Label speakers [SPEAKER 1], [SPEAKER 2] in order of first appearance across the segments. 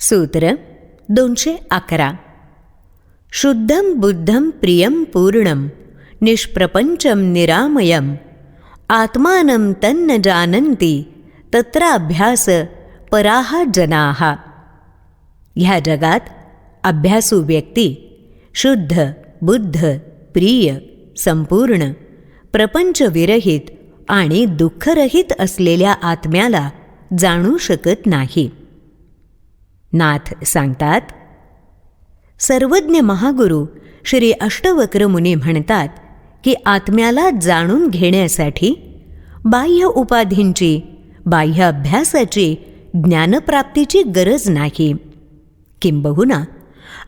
[SPEAKER 1] सूत्र दोनशे अकरा. शुद्धं बुद्धं प्रियं पूर्णं निष्प्रपंचम निरामयम आत्मानं तन्न जानन्ति तत्र अभ्यास पराह जनाः. ह्या जगात अभ्यासू व्यक्ती शुद्ध बुद्ध प्रिय संपूर्ण प्रपंचविरहित आणि दुःखरहित असलेल्या आत्म्याला जाणू शकत नाही. नाथ सांगतात सर्वज्ञ महागुरु श्री अष्टवक्र मुनी म्हणतात की आत्म्याला जाणून घेण्यासाठी बाह्य उपाधींची बाह्य अभ्यासाची ज्ञानप्राप्तीची गरज नाही. किंबहुना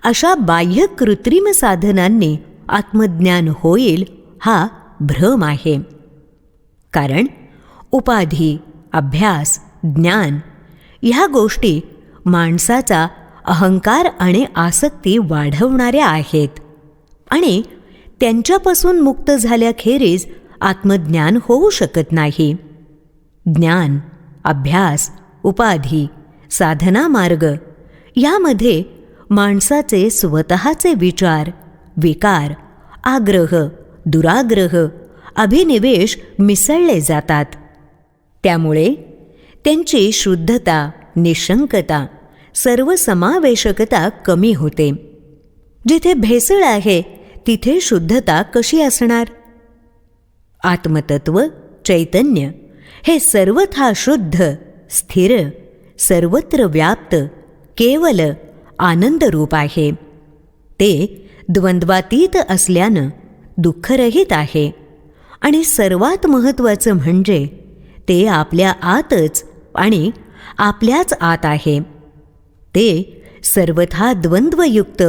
[SPEAKER 1] अशा बाह्य कृत्रिम साधनांनी आत्मज्ञान होईल हा भ्रम आहे. कारण उपाधी अभ्यास ज्ञान ह्या गोष्टी माणसाचा अहंकार आणि आसक्ती वाढवणाऱ्या आहेत. आणि त्यांच्यापासून मुक्त झाल्याखेरीज आत्मज्ञान होऊ शकत नाही. ज्ञान अभ्यास उपाधी साधना मार्ग यामध्ये माणसाचे स्वतःचे विचार विकार आग्रह दुराग्रह अभिनिवेश मिसळले जातात. त्यामुळे त्यांची शुद्धता निशंकता सर्वसमावेशकता कमी होते. जिथे भेसळ आहे तिथे शुद्धता कशी असणार? आत्मतत्व चैतन्य हे सर्वथा शुद्ध स्थिर सर्वत्र व्याप्त केवल आनंदरूप आहे. ते द्वंद्वातीत असल्यानं दुःखरहित आहे. आणि सर्वात महत्त्वाचं म्हणजे ते आपल्या आतच आणि आपल्याच आत आहे. ते सर्वथा द्वंद्वयुक्त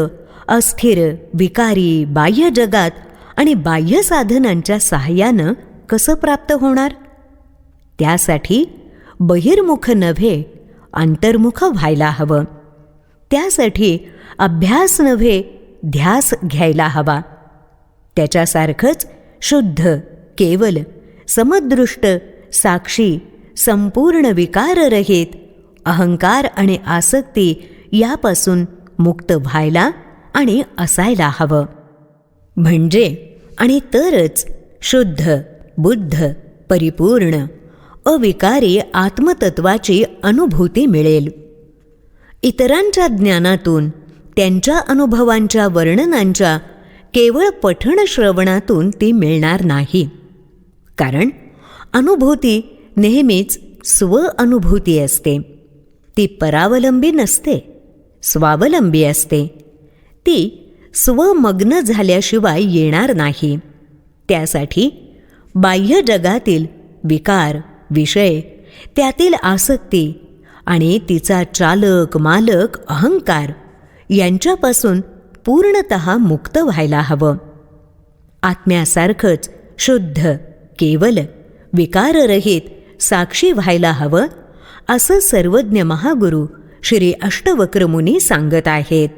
[SPEAKER 1] अस्थिर विकारी बाह्य जगात आणि बाह्य साधनांच्या सहाय्यानं कसं प्राप्त होणार? त्यासाठी बहिर्मुख नव्हे अंतर्मुख व्हायला हवं. त्यासाठी अभ्यास नव्हे ध्यास घ्यायला हवा. त्याच्यासारखंच शुद्ध केवल समदृष्ट साक्षी संपूर्ण विकाररहित अहंकार आणि आसक्ती यापासून मुक्त व्हायला आणि असायला हवं. म्हणजे आणि तरच शुद्ध बुद्ध परिपूर्ण अविकारी आत्मतत्वाची अनुभूती मिळेल. इतरांच्या ज्ञानातून त्यांच्या अनुभवांच्या वर्णनांच्या केवळ पठण श्रवणातून ती मिळणार नाही. कारण अनुभूती नेहमीच स्व अनुभूती असते. ती परावलंबी नसते स्वावलंबी असते. ती स्वमग्न झाल्याशिवाय येणार नाही. त्यासाठी बाह्य जगातील विकार विषय त्यातील आसक्ती आणि तिचा चालक मालक अहंकार यांच्यापासून पूर्णत मुक्त व्हायला हवं. आत्म्यासारखंच शुद्ध केवल विकाररहित साक्षी व्हायला हवं असं सर्वज्ञ महागुरु श्री अष्टवक्रमुनी सांगत आहेत.